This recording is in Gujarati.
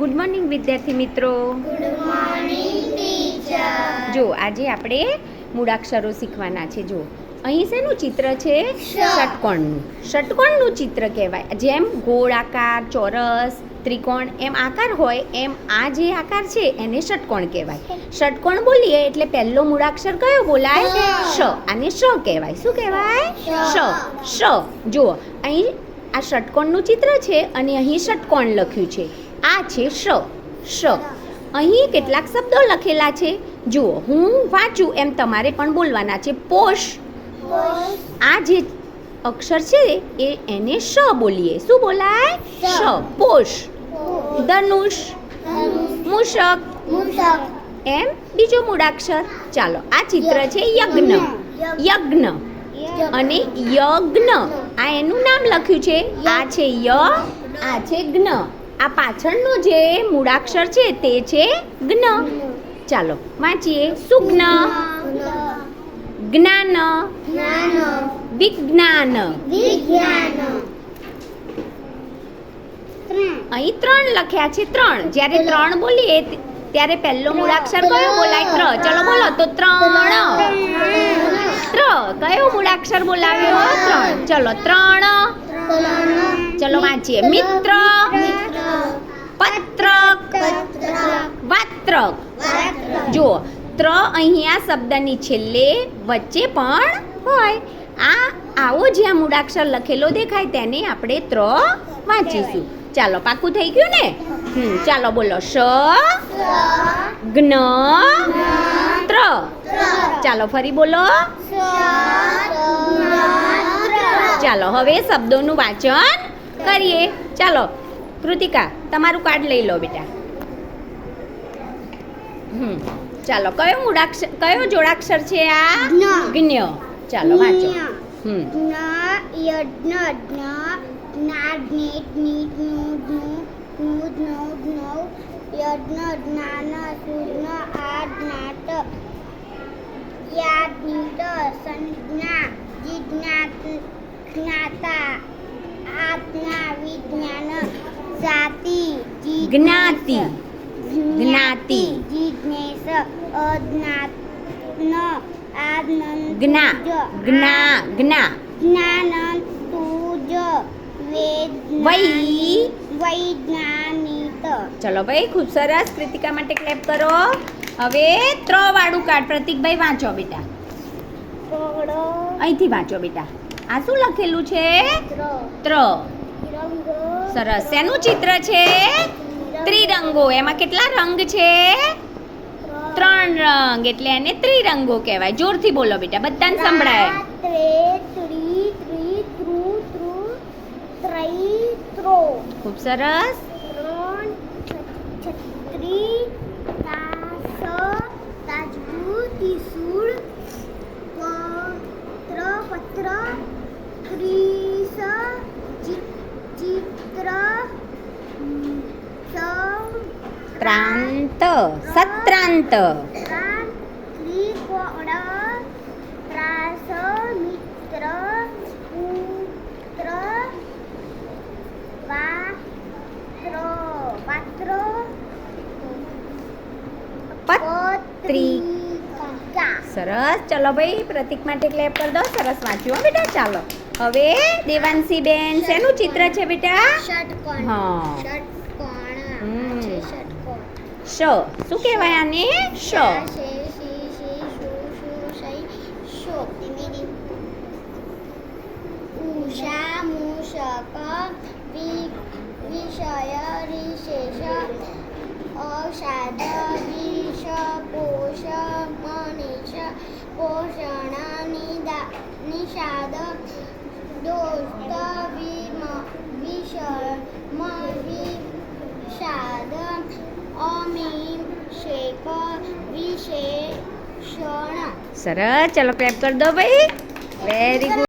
ગુડ મોર્નિંગ વિદ્યાર્થી મિત્રો. જો આજે આપણે મૂળાક્ષરો શીખવાના છે. જો અહીં શેનું ચિત્ર છે? ષટકોણનું. ષટકોણનું. ચિત્ર કહેવાય. જેમ ગોળ આકાર ચોરસ ત્રિકોણ એમ આકાર હોય એમ આ જે આકાર છે એને ષટકોણ કહેવાય. ષટકોણ બોલીએ એટલે પહેલો મૂળાક્ષર કયો બોલાય? શ આને શ કહેવાય. શું કહેવાય? શ શ જુઓ અહીં આ ષટકોણનું ચિત્ર છે અને અહીં ષટકોણ લખ્યું છે. આ છે શ શ અહીં કેટલાક શબ્દો લખેલા છે. જુઓ હું વાંચું એમ તમારે પણ બોલવાના છે. પોષ. આ જે અક્ષર છે એ એને શ બોલીએ. શું બોલાય? શ પોષ. ધનુષ. મૂષક. એમ બીજો મૂળાક્ષર. ચાલો આ ચિત્ર છે યજ્ઞ. યજ્ઞ. અને યજ્ઞ. આ એનું નામ લખ્યું છે. આ છે ય આ છે જ્ઞ આ પાછળનો જે મૂળાક્ષર છે તે છે જ્ઞ ચાલો વાંચીએ. સુજ્ઞ જ્ઞાન. વિજ્ઞાન. અહીં ત્રણ લખ્યા છે ત્રણ. જ્યારે ત્રણ બોલીએ ત્યારે પહેલો મૂળાક્ષર કયો બોલાય? ત્ર. ચલો બોલો. તો ત્રણ. ત્ર. કયો મૂળાક્ષર બોલાવ્યો? ત્રણ. ચલો ત્રણ. ચલો વાંચીએ. મિત્ર. વાત્રક. જુઓ ત્ર અહીંયા શબ્દની છેલ્લે વચ્ચે પણ હોય. આ આવો જ્યાં મૂળાક્ષર લખેલો દેખાય તેને આપણે ત્ર વાંચીશું. ચાલો પાકું થઈ ગયું ને? હમ ચાલો બોલો શ જ્ઞ ત્ર. ચાલો ફરી બોલો. ચાલો હવે શબ્દોનું વાંચન કરીએ. ચાલો કૃતિકા તમારું કાર્ડ લઈ લો બેટા. ચાલો કયો મૂળાક્ષર કયો જોડાક્ષર છે આ જ્ઞ. ચાલો વાંચો હમ જ્ઞાતિ જ્ઞાતિ. જ્ઞા જ્ઞા જ્ઞા જ્ઞાન તુજ વૈજ્ઞાનિક ચલો ભાઈ ખૂબ સરસ કૃતિકા માટે ક્લેપ કરો. હવે ત્ર વાળું કાર્ડ પ્રતિકભાઈ વાંચો બેટા. અહીંથી વાંચો બેટા. આ શું લખેલું છે? ત્ર. સરસ. શેનું ચિત્ર છે? ત્રિરંગો. એમાં કેટલા રંગ છે? ત્રણ રંગ એટલે એને ત્રિરંગો કહેવાય. જોરથી બોલો બેટા બધાને સંભળાય. ખૂબ સરસ. ત્રણ છ- પત્રિકા. સરસ. ચલો ભાઈ પ્રતિક માટે ક્લેપ કરી દો. સરસ વાંચ્યું હો બેટા. ચાલો. હવે દેવાંશી બેન શેનું ચિત્ર છે બેટા. હા. શ. શું કહેવાય આને? શ. ઉષા મૂષક નિષાદ દોસ્ત વિમ વિષમ વિષાદ અમી શેક વિશેષણ સરસ ચલો ક્લેપ કરી દો ભાઈ વેરી ગુડ